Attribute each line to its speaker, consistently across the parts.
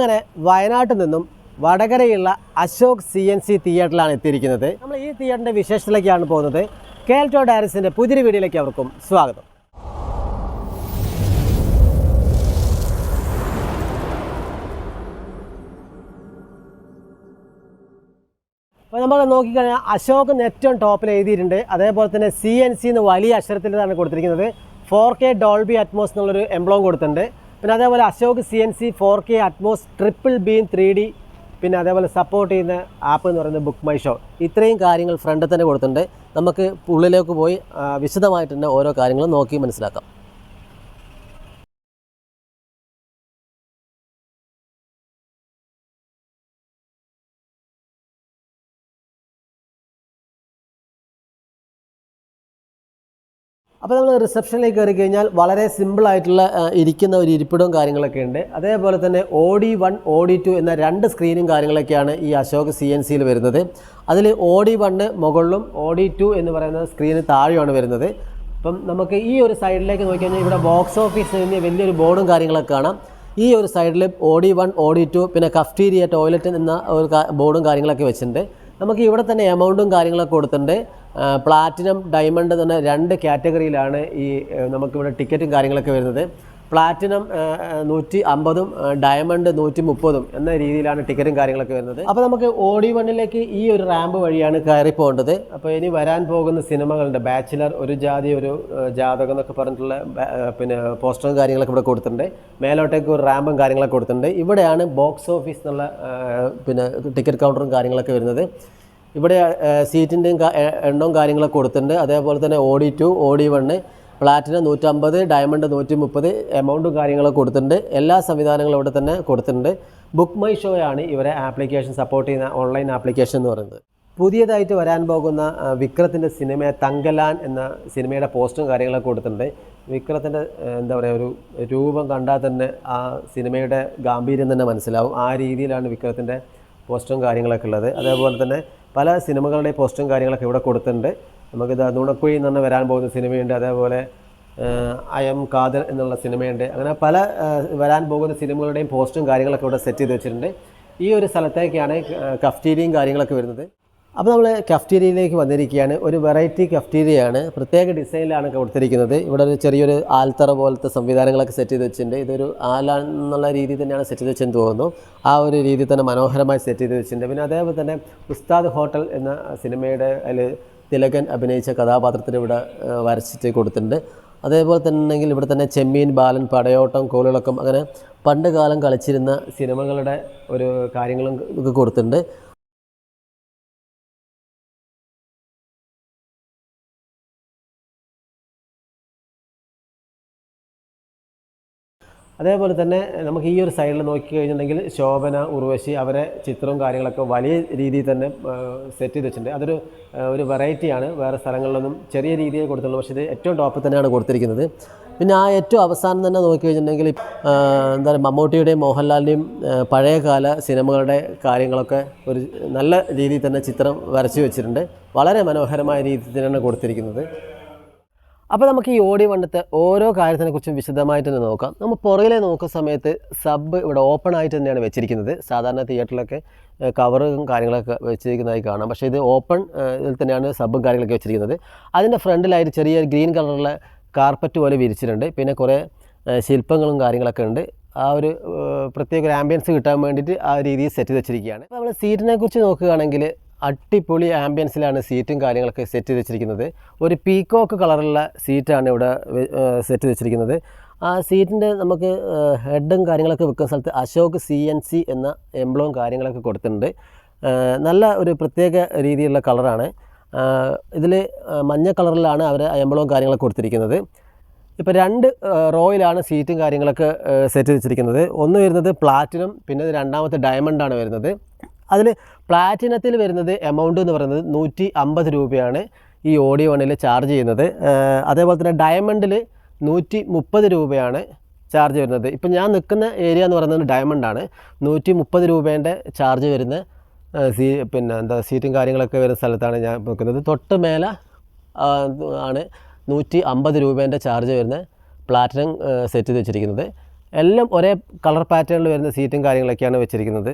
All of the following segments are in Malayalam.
Speaker 1: നമ്മളങ്ങനെ വയനാട്ടിൽ നിന്നും വടകരയുള്ള അശോക് സി എൻ സി തിയേറ്ററിലാണ് എത്തിയിരിക്കുന്നത്. നമ്മൾ ഈ തിയേറ്ററിന്റെ വിശേഷത്തിലേക്കാണ് പോകുന്നത്. കേൾട്ടോ ഡയറസിന്റെ പുതിയൊരു വീഡിയോയിലേക്ക് അവർക്കും സ്വാഗതം. അപ്പോൾ നമ്മൾ നോക്കിക്കഴിഞ്ഞാൽ അശോക് ഏറ്റവും ടോപ്പിൽ എഴുതിയിട്ടുണ്ട്. അതേപോലെ തന്നെ സി എൻ സി എന്ന് വലിയ അക്ഷരത്തിലാണ് കൊടുത്തിരിക്കുന്നത്. ഫോർ കെ ഡോൾബി അറ്റ്മോസ് എന്നുള്ളൊരു എംബ്ലോം കൊടുത്തിട്ടുണ്ട്. പിന്നെ അതേപോലെ Ashok C N C four K Atmos triple beam three D പിന്നെ അതേപോലെ സപ്പോർട്ട് ചെയ്യുന്ന ആപ്പ് എന്ന് പറയുന്നത് ബുക്ക് മൈ ഷോ ഇത്രയും കാര്യങ്ങൾ ഫ്രണ്ടിൽ തന്നെ കൊടുത്തിട്ടുണ്ട്. നമുക്ക് ഉള്ളിലേക്ക് പോയി വിശദമായിട്ട് തന്നെ ഓരോ കാര്യങ്ങളും നോക്കി മനസ്സിലാക്കാം. അപ്പോൾ നമ്മൾ റിസപ്ഷനിലേക്ക് കയറി കഴിഞ്ഞാൽ വളരെ സിമ്പിളായിട്ടുള്ള ഇരിക്കുന്ന ഒരു ഇരിപ്പിടവും കാര്യങ്ങളൊക്കെ ഉണ്ട്. അതേപോലെ തന്നെ O D one O D two എന്ന രണ്ട് സ്ക്രീനും കാര്യങ്ങളൊക്കെയാണ് ഈ അശോക് സി എൻ സിയിൽ വരുന്നത്. അതിൽ ഒ ഡി വണ്ണ് മുകളിലും ഒ ഡി ടു എന്ന് പറയുന്ന സ്ക്രീന് താഴെയാണ് വരുന്നത്. അപ്പം നമുക്ക് ഈ ഒരു സൈഡിലേക്ക് നോക്കി കഴിഞ്ഞാൽ ഇവിടെ ബോക്സ് ഓഫീസ് എന്നീ വലിയൊരു ബോർഡും കാര്യങ്ങളൊക്കെ കാണാം. ഈ ഒരു സൈഡിൽ O D one O D two പിന്നെ കഫ്റ്റീരിയ ടോയ്ലറ്റ് എന്ന ഒരു ബോർഡും കാര്യങ്ങളൊക്കെ വെച്ചിട്ടുണ്ട്. നമുക്ക് ഇവിടെ തന്നെ എമൗണ്ടും കാര്യങ്ങളൊക്കെ കൊടുത്തിട്ടുണ്ട്. പ്ലാറ്റിനം ഡയമണ്ട് തന്നെ രണ്ട് കാറ്റഗറിയിലാണ് ഈ നമുക്കിവിടെ ടിക്കറ്റും കാര്യങ്ങളൊക്കെ വരുന്നത്. പ്ലാറ്റിനം നൂറ്റി അമ്പതും ഡയമണ്ട് നൂറ്റി മുപ്പതും എന്ന രീതിയിലാണ് ടിക്കറ്റും കാര്യങ്ങളൊക്കെ വരുന്നത്. അപ്പോൾ നമുക്ക് ഓഡി വണ്ണിലേക്ക് ഈ ഒരു റാമ്പ് വഴിയാണ് കയറി പോകേണ്ടത് അപ്പോൾ ഇനി വരാൻ പോകുന്ന സിനിമകളുണ്ട് ബാച്ചിലർ ഒരു ജാതി ഒരു ജാതകം എന്നൊക്കെ പറഞ്ഞിട്ടുള്ള പിന്നെ പോസ്റ്ററും കാര്യങ്ങളൊക്കെ ഇവിടെ കൊടുത്തിട്ടുണ്ട്. മേലോട്ടേക്ക് ഒരു റാമ്പും കാര്യങ്ങളൊക്കെ കൊടുത്തിട്ടുണ്ട്. ഇവിടെയാണ് ബോക്സ് ഓഫീസ് എന്നുള്ള പിന്നെ ടിക്കറ്റ് കൗണ്ടറും കാര്യങ്ങളൊക്കെ വരുന്നത്. ഇവിടെ സീറ്റിന്റെയും എണ്ണവും കാര്യങ്ങളൊക്കെ കൊടുത്തിട്ടുണ്ട്. അതേപോലെ തന്നെ O D two O D one platinum നൂറ്റമ്പത് ഡയമണ്ട് നൂറ്റി മുപ്പത് എമൗണ്ടും കാര്യങ്ങളൊക്കെ കൊടുത്തിട്ടുണ്ട്. എല്ലാ സംവിധാനങ്ങളും ഇവിടെ തന്നെ കൊടുത്തിട്ടുണ്ട്. ബുക്ക് മൈ ഷോ ആണ് ഇവരെ ആപ്ലിക്കേഷൻ സപ്പോർട്ട് ചെയ്യുന്ന ഓൺലൈൻ ആപ്ലിക്കേഷൻ എന്ന് പറയുന്നത്. പുതിയതായിട്ട് വരാൻ പോകുന്ന വിക്രത്തിന്റെ സിനിമ തങ്കലാൻ എന്ന സിനിമയുടെ പോസ്റ്റും കാര്യങ്ങളൊക്കെ കൊടുത്തിട്ടുണ്ട്. വിക്രത്തിന്റെ എന്താ പറയുക ഒരു രൂപം കണ്ടാൽ തന്നെ ആ സിനിമയുടെ ഗാംഭീര്യം തന്നെ മനസ്സിലാവും. ആ രീതിയിലാണ് വിക്രത്തിന്റെ പോസ്റ്റും കാര്യങ്ങളൊക്കെ ഉള്ളത്. അതേപോലെ തന്നെ പല സിനിമകളുടെ പോസ്റ്റും കാര്യങ്ങളൊക്കെ ഇവിടെ കൊടുത്തിട്ടുണ്ട്. നമുക്കിത് നുണക്കുഴി എന്ന് പറഞ്ഞ് വരാൻ പോകുന്ന സിനിമയുണ്ട്. അതേപോലെ അയം കാതൽ എന്നുള്ള സിനിമയുണ്ട്. അങ്ങനെ പല വരാൻ പോകുന്ന സിനിമകളുടെയും പോസ്റ്റും കാര്യങ്ങളൊക്കെ ഇവിടെ സെറ്റ് ചെയ്ത് വെച്ചിട്ടുണ്ട്. ഈ ഒരു സ്ഥലത്തേക്കാണ് കഫ്റ്റീരിയും കാര്യങ്ങളൊക്കെ വരുന്നത്. അപ്പോൾ നമ്മൾ കഫ്റ്റീരിയയിലേക്ക് വന്നിരിക്കുകയാണ്. ഒരു വെറൈറ്റി കഫ്റ്റീരിയയാണ് പ്രത്യേക ഡിസൈനിലാണ് കൊടുത്തിരിക്കുന്നത്. ഇവിടെ ഒരു ചെറിയൊരു ആൽത്തറ പോലത്തെ സംവിധാനങ്ങളൊക്കെ സെറ്റ് ചെയ്ത് വെച്ചിട്ടുണ്ട്. ഇതൊരു ആലാന്നുള്ള രീതിയിൽ തന്നെയാണ് സെറ്റ് ചെയ്ത് വെച്ചെന്ന് തോന്നുന്നു. ആ ഒരു രീതിയിൽ തന്നെ മനോഹരമായി സെറ്റ് ചെയ്ത് വെച്ചിട്ടുണ്ട്. പിന്നെ അതേപോലെ തന്നെ ഉസ്താദ് ഹോട്ടൽ എന്ന സിനിമയുടെ അതിൽ തിലകൻ അഭിനയിച്ച കഥാപാത്രത്തിന് ഇവിടെ വരച്ചിട്ട് കൊടുത്തിട്ടുണ്ട്. അതേപോലെ തന്നെ ഇവിടെ തന്നെ ചെമ്മീൻ ബാലൻ പടയോട്ടം കോളിളക്കം അങ്ങനെ പണ്ട് കാലം കളിച്ചിരുന്ന സിനിമകളുടെ ഒരു കാര്യങ്ങളും കൊടുത്തിട്ടുണ്ട്. അതേപോലെ തന്നെ നമുക്ക് ഈ ഒരു സൈഡിൽ നോക്കിക്കഴിഞ്ഞിട്ടുണ്ടെങ്കിൽ ശോഭന ഉർവശി അവരെ ചിത്രവും കാര്യങ്ങളൊക്കെ വലിയ രീതിയിൽ തന്നെ സെറ്റ് ചെയ്ത് വെച്ചിട്ടുണ്ട്. അതൊരു ഒരു വെറൈറ്റിയാണ് വേറെ സ്ഥലങ്ങളിലൊന്നും ചെറിയ രീതിയിൽ കൊടുത്തുള്ളൂ പക്ഷേ ഇത് ഏറ്റവും ടോപ്പിൽ തന്നെയാണ് കൊടുത്തിരിക്കുന്നത്. പിന്നെ ആ ഏറ്റവും അവസാനം തന്നെ നോക്കി കഴിഞ്ഞിട്ടുണ്ടെങ്കിൽ എന്താ പറയുക മമ്മൂട്ടിയുടെയും മോഹൻലാലിന്റെയും പഴയകാല സിനിമകളുടെ കാര്യങ്ങളൊക്കെ ഒരു നല്ല രീതിയിൽ തന്നെ ചിത്രം വരച്ചു വെച്ചിട്ടുണ്ട്. വളരെ മനോഹരമായ രീതിയിൽ തന്നെയാണ് കൊടുത്തിരിക്കുന്നത്. അപ്പോൾ നമുക്ക് ഈ ഓടി വണ്ടത്തെ ഓരോ കാര്യത്തിനെ കുറിച്ചും വിശദമായിട്ട് തന്നെ നോക്കാം. നമ്മൾ പുറകിലെ നോക്കുന്ന സമയത്ത് സബ് ഇവിടെ ഓപ്പൺ ആയിട്ട് തന്നെയാണ് വെച്ചിരിക്കുന്നത്. സാധാരണ തിയേറ്ററിലൊക്കെ കവറും കാര്യങ്ങളൊക്കെ വെച്ചിരിക്കുന്നതായി കാണാം. പക്ഷേ ഇത് ഓപ്പൺ ഇതിൽ തന്നെയാണ് സബും കാര്യങ്ങളൊക്കെ വെച്ചിരിക്കുന്നത്. അതിന്റെ ഫ്രണ്ടിലായിട്ട് ചെറിയ ഗ്രീൻ കളറുള്ള കാർപ്പറ്റ് പോലെ വിരിച്ചിട്ടുണ്ട്. പിന്നെ കുറേ ശില്പങ്ങളും കാര്യങ്ങളൊക്കെ ഉണ്ട്. ആ ഒരു പ്രത്യേക ഒരു ആംബിയൻസ് കിട്ടാൻ വേണ്ടിയിട്ട് ആ രീതിയിൽ സെറ്റ് ചെയ്ത് വെച്ചിരിക്കുകയാണ്. അപ്പോൾ നമ്മൾ സീറ്റിനെ കുറിച്ച് നോക്കുകയാണെങ്കിൽ അടിപൊളി ആംബിയൻസിലാണ് സീറ്റും കാര്യങ്ങളൊക്കെ സെറ്റ് ചെയ്ത് വെച്ചിരിക്കുന്നത്. ഒരു പീക്കോക്ക് കളറുള്ള സീറ്റാണ് ഇവിടെ സെറ്റ് ചെയ്ത് വെച്ചിരിക്കുന്നത്. ആ സീറ്റിന്റെ നമുക്ക് ഹെഡും കാര്യങ്ങളൊക്കെ വെക്കുന്ന സ്ഥലത്ത് അശോക് സി എൻ സി എന്ന എംബ്ലവും കാര്യങ്ങളൊക്കെ കൊടുത്തിട്ടുണ്ട്. നല്ല ഒരു പ്രത്യേക രീതിയിലുള്ള കളറാണ് ഇതിൽ മഞ്ഞ കളറിലാണ് അവർ എംബ്ലവും കാര്യങ്ങളൊക്കെ കൊടുത്തിരിക്കുന്നത്. ഇപ്പോൾ രണ്ട് റോയിലാണ് സീറ്റും കാര്യങ്ങളൊക്കെ സെറ്റ് വെച്ചിരിക്കുന്നത്. ഒന്ന് വരുന്നത് പ്ലാറ്റിനും പിന്നെ രണ്ടാമത്തെ ഡയമണ്ടാണ് വരുന്നത്. അതിൽ പ്ലാറ്റിനത്തിൽ വരുന്നത് എമൗണ്ട് എന്ന് പറയുന്നത് നൂറ്റി അമ്പത് രൂപയാണ് ഈ ഓഡിയോ വണ്ണിൽ ചാർജ് ചെയ്യുന്നത്. അതേപോലെ തന്നെ ഡയമണ്ടിൽ നൂറ്റി മുപ്പത് രൂപയാണ് ചാർജ് വരുന്നത്. ഇപ്പം ഞാൻ നിൽക്കുന്ന ഏരിയ എന്ന് പറയുന്നത് ഡയമണ്ടാണ് നൂറ്റി മുപ്പത് രൂപേന്റെ ചാർജ് വരുന്ന സീ പിന്നെ എന്താ സീറ്റും കാര്യങ്ങളൊക്കെ വരുന്ന സ്ഥലത്താണ് ഞാൻ നിൽക്കുന്നത് തൊട്ട് മേലെ ആണ് നൂറ്റി അമ്പത് രൂപേന്റെ ചാർജ് വരുന്ന പ്ലാറ്റിനം സെറ്റ് ചെയ്ത് വെച്ചിരിക്കുന്നത്. എല്ലാം ഒരേ കളർ പാറ്റേണിൽ വരുന്ന സീറ്റും കാര്യങ്ങളൊക്കെയാണ് വെച്ചിരിക്കുന്നത്.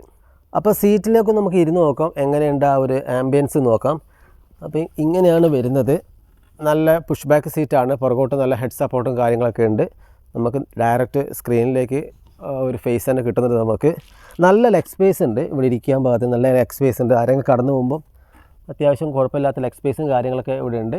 Speaker 1: അപ്പോൾ സീറ്റിലേക്ക് നമുക്ക് ഇരുന്ന് നോക്കാം. എങ്ങനെയുണ്ട് ആ ഒരു ആംബിയൻസ് നോക്കാം. അപ്പോൾ ഇങ്ങനെയാണ് വരുന്നത്. നല്ല പുഷ് ബാക്ക് സീറ്റാണ് പുറകോട്ട് നല്ല ഹെഡ് സപ്പോർട്ടും കാര്യങ്ങളൊക്കെ ഉണ്ട്. നമുക്ക് ഡയറക്റ്റ് സ്ക്രീനിലേക്ക് ഒരു ഫേസ് തന്നെ കിട്ടുന്നുണ്ട് നമുക്ക്. നല്ല ലെഗ് സ്പേസ് ഉണ്ട്. ഇവിടെ ഇരിക്കാൻ പാകത്തിന് നല്ല ലെഗ് സ്പേസ് ഉണ്ട്. ആരെങ്കിലും കടന്നു പോകുമ്പോൾ അത്യാവശ്യം കുഴപ്പമില്ലാത്ത ലെഗ് സ്പേസും കാര്യങ്ങളൊക്കെ ഇവിടെ ഉണ്ട്.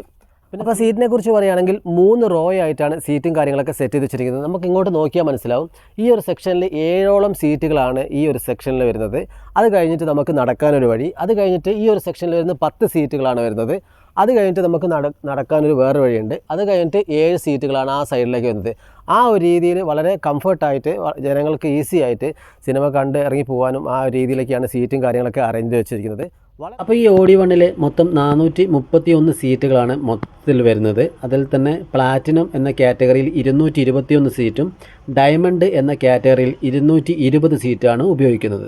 Speaker 1: അപ്പോൾ സീറ്റിനെ കുറിച്ച് പറയുകയാണെങ്കിൽ മൂന്ന് റോ ആയിട്ടാണ് സീറ്റും കാര്യങ്ങളൊക്കെ സെറ്റ് ചെയ്ത് വെച്ചിരിക്കുന്നത്. നമുക്ക് ഇങ്ങോട്ട് നോക്കിയാൽ മനസ്സിലാവും. ഈ ഒരു സെക്ഷനിൽ ഏഴോളം സീറ്റുകളാണ് ഈ ഒരു സെക്ഷനിൽ വരുന്നത്. അത് കഴിഞ്ഞിട്ട് നമുക്ക് നടക്കാനൊരു വഴി. അത് കഴിഞ്ഞിട്ട് ഈ ഒരു സെക്ഷനിൽ വരുന്ന പത്ത് സീറ്റുകളാണ് വരുന്നത്. അത് കഴിഞ്ഞിട്ട് നമുക്ക് നട നടക്കാനൊരു വേറെ വഴിയുണ്ട്. അത് കഴിഞ്ഞിട്ട് ഏഴ് സീറ്റുകളാണ് ആ സൈഡിലേക്ക് വരുന്നത്. ആ ഒരു രീതിയിൽ വളരെ കംഫർട്ടായിട്ട് ജനങ്ങൾക്ക് ഈസി ആയിട്ട് സിനിമ കണ്ട് ഇറങ്ങി പോകാനും ആ രീതിയിലേക്കാണ് സീറ്റും കാര്യങ്ങളൊക്കെ അറേഞ്ച് വെച്ചിരിക്കുന്നത്. അപ്പോൾ ഈ ഓഡി വണ്ണിൽ മൊത്തം നാനൂറ്റി മുപ്പത്തി ഒന്ന് സീറ്റുകളാണ് മൊത്തത്തിൽ വരുന്നത്. അതിൽ തന്നെ പ്ലാറ്റിനം എന്ന കാറ്റഗറിയിൽ ഇരുന്നൂറ്റി ഇരുപത്തിയൊന്ന് സീറ്റും ഡയമണ്ട് എന്ന കാറ്റഗറിയിൽ ഇരുന്നൂറ്റി ഇരുപത് സീറ്റാണ് ഉപയോഗിക്കുന്നത്.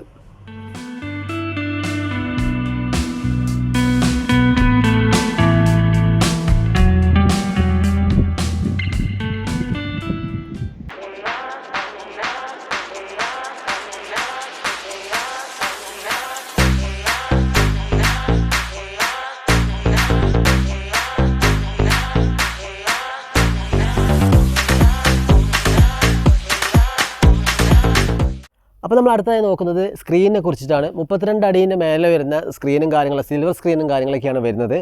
Speaker 1: അപ്പോൾ നമ്മൾ അടുത്തതായി നോക്കുന്നത് സ്ക്രീനിനെ കുറിച്ചിട്ടാണ്. മുപ്പത്തിരണ്ട് അടീന്റെ മേലെ വരുന്ന സ്ക്രീനും കാര്യങ്ങളും സിൽവർ സ്ക്രീനും കാര്യങ്ങളൊക്കെയാണ് വരുന്നത്.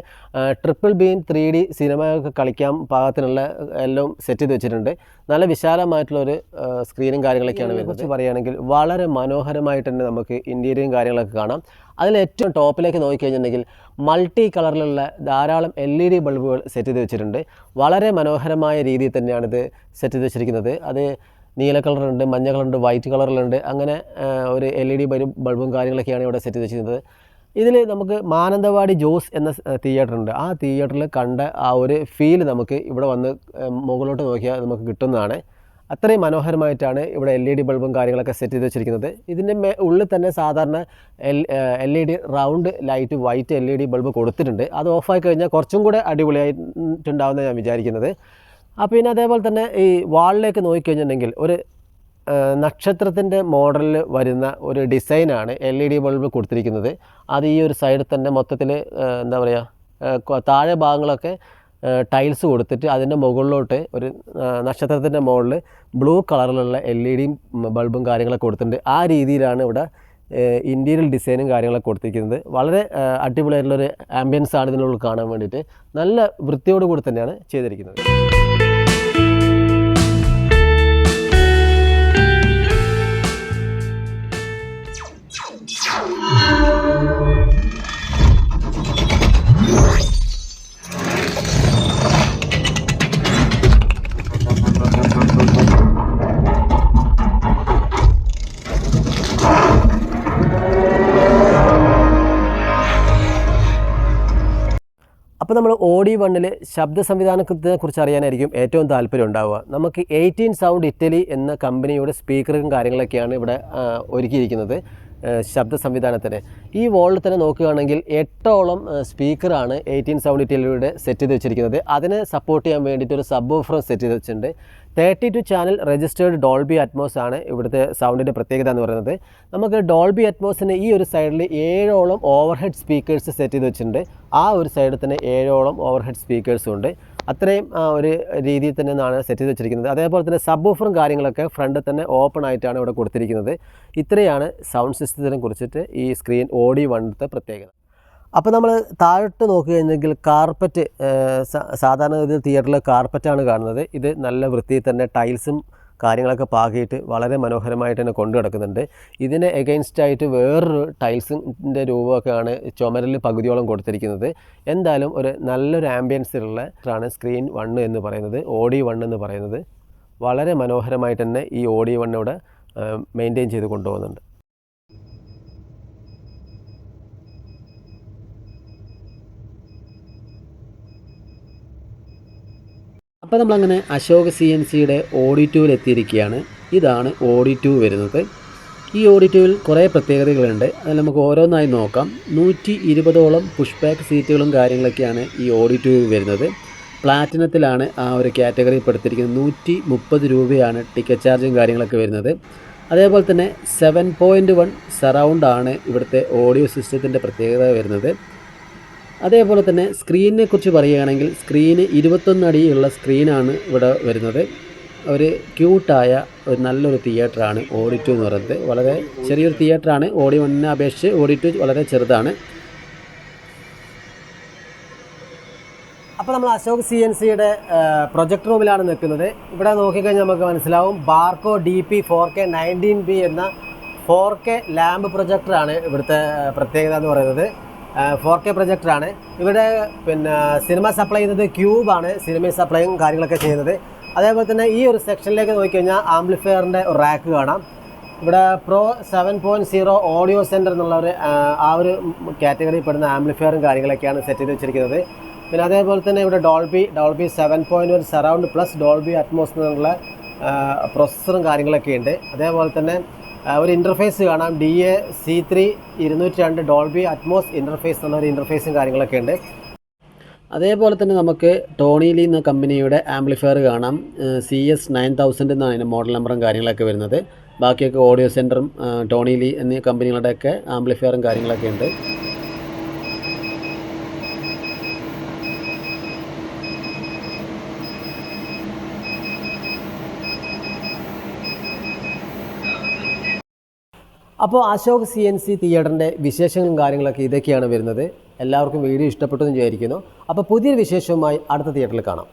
Speaker 1: ട്രിപ്പിൾ ബീം ത്രീ ഡി സിനിമയൊക്കെ കളിക്കാൻ പാകത്തിനുള്ള എല്ലാം സെറ്റ് ചെയ്ത് വെച്ചിട്ടുണ്ട്. നല്ല വിശാലമായിട്ടുള്ളൊരു ഒരു സ്ക്രീനും കാര്യങ്ങളൊക്കെയാണ് വരുന്നത്. കുറിച്ച് പറയുകയാണെങ്കിൽ വളരെ മനോഹരമായിട്ട് തന്നെ നമുക്ക് ഇന്റീരിയറും കാര്യങ്ങളൊക്കെ കാണാം. അതിൽ ഏറ്റവും ടോപ്പിലേക്ക് നോക്കിക്കഴിഞ്ഞിട്ടുണ്ടെങ്കിൽ മൾട്ടി കളറിലുള്ള ധാരാളം എൽ ഇ ഡി ബൾബുകൾ സെറ്റ് ചെയ്ത് വെച്ചിട്ടുണ്ട്. വളരെ മനോഹരമായ രീതിയിൽ തന്നെയാണിത് സെറ്റ് ചെയ്ത് വെച്ചിരിക്കുന്നത്. അത് നീല കളറുണ്ട് മഞ്ഞ കളറുണ്ട് വൈറ്റ് കളറിലുണ്ട്. അങ്ങനെ ഒരു എൽ ഇ ഡി ബൾബും കാര്യങ്ങളൊക്കെയാണ് ഇവിടെ സെറ്റ് ചെയ്ത് വെച്ചിരുന്നത്. ഇതിൽ നമുക്ക് മാനന്തവാടി ജോസ് എന്ന തിയേറ്ററുണ്ട് ആ തിയേറ്ററിൽ കണ്ട ആ ഒരു ഫീൽ നമുക്ക് ഇവിടെ വന്ന് മുകളിലോട്ട് നോക്കിയാൽ നമുക്ക് കിട്ടുന്നതാണ്. അത്രയും മനോഹരമായിട്ടാണ് ഇവിടെ എൽ ഇ ഡി ബൾബും കാര്യങ്ങളൊക്കെ സെറ്റ് ചെയ്ത് വെച്ചിരിക്കുന്നത്. ഇതിന്റെ മേ ഉള്ളിൽ തന്നെ സാധാരണ L L E D round light white L E D bulb കൊടുത്തിട്ടുണ്ട്. അത് ഓഫായി കഴിഞ്ഞാൽ കുറച്ചും കൂടെ അടിപൊളിയായിട്ടുണ്ടാവുമെന്ന് ഞാൻ വിചാരിക്കുന്നത്. ആ പിന്നെ അതേപോലെ തന്നെ ഈ വാളിലേക്ക് നോക്കിക്കഴിഞ്ഞിട്ടുണ്ടെങ്കിൽ ഒരു നക്ഷത്രത്തിന്റെ മോഡലിൽ വരുന്ന ഒരു ഡിസൈനാണ് എൽ ഇ ഡി ബൾബ് കൊടുത്തിരിക്കുന്നത്. അത് ഈ ഒരു സൈഡിൽ തന്നെ മൊത്തത്തിൽ എന്താ പറയുക താഴെ ഭാഗങ്ങളൊക്കെ ടൈൽസ് കൊടുത്തിട്ട് അതിന്റെ മുകളിലോട്ട് ഒരു നക്ഷത്രത്തിന്റെ മുകളിൽ ബ്ലൂ കളറിലുള്ള എൽ ഇ ഡി ബൾബും കാര്യങ്ങളൊക്കെ കൊടുത്തിട്ടുണ്ട്. ആ രീതിയിലാണ് ഇവിടെ ഇന്റീരിയൽ ഡിസൈനും കാര്യങ്ങളൊക്കെ കൊടുത്തിരിക്കുന്നത്. വളരെ അടിപൊളിയായിട്ടുള്ളൊരു ആംബിയൻസ് ആണ് ഇതിനുള്ളിൽ കാണാൻ വേണ്ടിയിട്ട്. നല്ല വൃത്തിയോടുകൂടി തന്നെയാണ് ചെയ്തിരിക്കുന്നത്. അപ്പോൾ നമ്മൾ ഓഡി വണ്ണിൽ ശബ്ദ സംവിധാനത്തെ കുറിച്ച് അറിയാനായിരിക്കും ഏറ്റവും താല്പര്യം ഉണ്ടാവുക. നമുക്ക് എയ്റ്റീൻ സൗണ്ട് ഇറ്റലി എന്ന കമ്പനിയുടെ സ്പീക്കറും കാര്യങ്ങളൊക്കെയാണ് ഇവിടെ ഒരുക്കിയിരിക്കുന്നത്. ശബ്ദ സംവിധാനത്തിന്. ഈ വോളിൽ തന്നെ നോക്കുകയാണെങ്കിൽ എട്ടോളം സ്പീക്കറാണ് എയ്റ്റീൻ സെവന്റി ടിയിലൂടെ സെറ്റ് ചെയ്ത് വെച്ചിരിക്കുന്നത്. അതിനെ സപ്പോർട്ട് ചെയ്യാൻ വേണ്ടിയിട്ട് ഒരു സബ് ഓഫറും സെറ്റ് ചെയ്ത് വെച്ചിട്ടുണ്ട്. Thirty two channel registered Dolby Atmos ആണ് ഇവിടുത്തെ സൗണ്ടിന്റെ പ്രത്യേകത എന്ന് പറയുന്നത്. നമുക്ക് ഡോൾബി അറ്റ്മോസിന് ഈ ഒരു സൈഡിൽ ഏഴോളം ഓവർഹെഡ് സ്പീക്കേഴ്സ് സെറ്റ് ചെയ്ത് വെച്ചിട്ടുണ്ട്. ആ ഒരു സൈഡിൽ തന്നെ ഏഴോളം ഓവർഹെഡ് സ്പീക്കേഴ്സും ഉണ്ട്. അത്രയും ഒരു രീതിയിൽ തന്നെ ആണ് സെറ്റ് ചെയ്ത് വെച്ചിരിക്കുന്നത്. അതേപോലെ തന്നെ സബ് ഓഫറും കാര്യങ്ങളൊക്കെ ഫ്രണ്ടിൽ തന്നെ ഓപ്പൺ ആയിട്ടാണ് ഇവിടെ കൊടുത്തിരിക്കുന്നത്. ഇത്രയാണ് സൗണ്ട് സിസ്റ്റത്തിനെ കുറിച്ചിട്ട് ഈ സ്ക്രീൻ ഓഡി വണ്ണത്തെ പ്രത്യേകത. അപ്പോൾ നമ്മൾ താഴോട്ട് നോക്കുകയാണെങ്കിൽ കാർപ്പറ്റ് സാധാരണ ഗതിയിൽ തിയേറ്ററിൽ കാർപ്പറ്റാണ് കാണുന്നത്. ഇത് നല്ല വൃത്തിയിൽ തന്നെ ടൈൽസും കാര്യങ്ങളൊക്കെ പാകിയിട്ട് വളരെ മനോഹരമായിട്ട് തന്നെ കൊണ്ടു കിടക്കുന്നുണ്ട് ഇതിന് എഗെയിൻസ്റ്റായിട്ട് വേറൊരു ടൈൽസിന്റെ രൂപമൊക്കെയാണ് ചുമരിൽ പകുതിയോളം കൊടുത്തിരിക്കുന്നത്. എന്തായാലും ഒരു നല്ലൊരു ആംബിയൻസിലുള്ള ആണ് സ്ക്രീൻ വണ്ണ് എന്ന് പറയുന്നത് ഓഡി വൺ എന്ന് പറയുന്നത്. വളരെ മനോഹരമായിട്ട് തന്നെ ഈ ഓഡി വണ്ണിവിടെ മെയിന്റെയിൻ ചെയ്ത് കൊണ്ടുപോകുന്നുണ്ട്. അപ്പോൾ നമ്മളങ്ങനെ അശോക് സി എൻ സിയുടെ ഓഡിറ്റൂവിൽ എത്തിയിരിക്കുകയാണ്. ഇതാണ് ഓഡിറ്റൂ വരുന്നത്. ഈ ഓഡിറ്റൂവിൽ കുറേ പ്രത്യേകതകളുണ്ട്. അതിൽ നമുക്ക് ഓരോന്നായി നോക്കാം. നൂറ്റി ഇരുപതോളം പുഷ് ബാക്ക് സീറ്റുകളും കാര്യങ്ങളൊക്കെയാണ് ഈ ഓഡി വരുന്നത്. പ്ലാറ്റിനത്തിലാണ് ആ ഒരു കാറ്റഗറി പെടുത്തിരിക്കുന്നത്. നൂറ്റി മുപ്പത് രൂപയാണ് ടിക്കറ്റ് ചാർജും കാര്യങ്ങളൊക്കെ വരുന്നത്. അതേപോലെ തന്നെ സെവൻ പോയിന്റ് വൺ സറൗണ്ടാണ് ഇവിടുത്തെ ഓഡിയോ സിസ്റ്റത്തിന്റെ പ്രത്യേകത വരുന്നത്. അതേപോലെ തന്നെ സ്ക്രീനിനെ കുറിച്ച് പറയുകയാണെങ്കിൽ സ്ക്രീന് ഇരുപത്തൊന്ന് അടിയുള്ള സ്ക്രീനാണ് ഇവിടെ വരുന്നത്. ഒരു ക്യൂട്ടായ ഒരു നല്ലൊരു തിയേറ്ററാണ് ഓഡി ടു എന്ന് പറയുന്നത്. വളരെ ചെറിയൊരു തിയേറ്ററാണ് ഓഡി വണ്ണിനെ അപേക്ഷിച്ച് ഓഡി ടു വളരെ ചെറുതാണ്. അപ്പോൾ നമ്മൾ അശോക് സി എൻ സിയുടെ പ്രൊജക്ട് റൂമിലാണ് നിൽക്കുന്നത്. ഇവിടെ നോക്കിക്കഴിഞ്ഞാൽ നമുക്ക് മനസ്സിലാവും Barco D P four K nineteen B എന്ന ഫോർ കെ ലാമ്പ് പ്രൊജക്ടറാണ് ഇവിടുത്തെ പ്രത്യേകത എന്ന് പറയുന്നത്. ഫോർ കെ പ്രൊജക്ടറാണ്. ഇവിടെ പിന്നെ സിനിമ സപ്ലൈ ചെയ്യുന്നത് ക്യൂബാണ് സിനിമ സപ്ലൈയും കാര്യങ്ങളൊക്കെ ചെയ്യുന്നത്. അതേപോലെ തന്നെ ഈ ഒരു സെക്ഷനിലേക്ക് നോക്കിക്കഴിഞ്ഞാൽ ഒരു റാക്ക് കാണാം. ഇവിടെ pro seven point zero audio centre എന്നുള്ള ഒരു ആ, ഒരു കാറ്റഗറിയിൽ പെടുന്ന ആംപ്ലിഫയറും കാര്യങ്ങളൊക്കെയാണ് സെറ്റ് ചെയ്ത് വെച്ചിരിക്കുന്നത്. പിന്നെ അതേപോലെ തന്നെ ഇവിടെ Dolby Dolby seven point one surround plus Dolby Atmos എന്നുള്ള പ്രൊസസ്സറും കാര്യങ്ങളൊക്കെ ഉണ്ട് അതേപോലെ തന്നെ ഒരു ഇന്റർഫേസ് കാണാം. ഡി എ സി ത്രീ ഇരുന്നൂറ്റി രണ്ട് ഡോൾബി അറ്റ്മോസ് ഇന്റർഫേസ് എന്നൊരു ഇന്റർഫേസും കാര്യങ്ങളൊക്കെ ഉണ്ട്. അതേപോലെ തന്നെ നമുക്ക് ടോണിലി എന്ന കമ്പനിയുടെ ആംപ്ലിഫയർ കാണാം. സി എസ് നയൻ തൗസൻഡ് എന്നാണ് അതിന്റെ മോഡൽ നമ്പറും കാര്യങ്ങളൊക്കെ വരുന്നത്. ബാക്കിയൊക്കെ ഓഡിയോ സെന്ററും ടോണിലി എന്നീ കമ്പനികളുടെയൊക്കെ ആംപ്ലിഫയറും കാര്യങ്ങളൊക്കെ ഉണ്ട്. അപ്പോൾ അശോക് സി എൻ സി തിയേറ്ററിന്റെ വിശേഷങ്ങളും കാര്യങ്ങളൊക്കെ ഇതൊക്കെയാണ് വരുന്നത്. എല്ലാവർക്കും വീഡിയോ ഇഷ്ടപ്പെട്ടു എന്ന് വിചാരിക്കുന്നു. അപ്പോൾ പുതിയൊരു വിശേഷവുമായി അടുത്ത തിയേറ്ററിൽ കാണാം.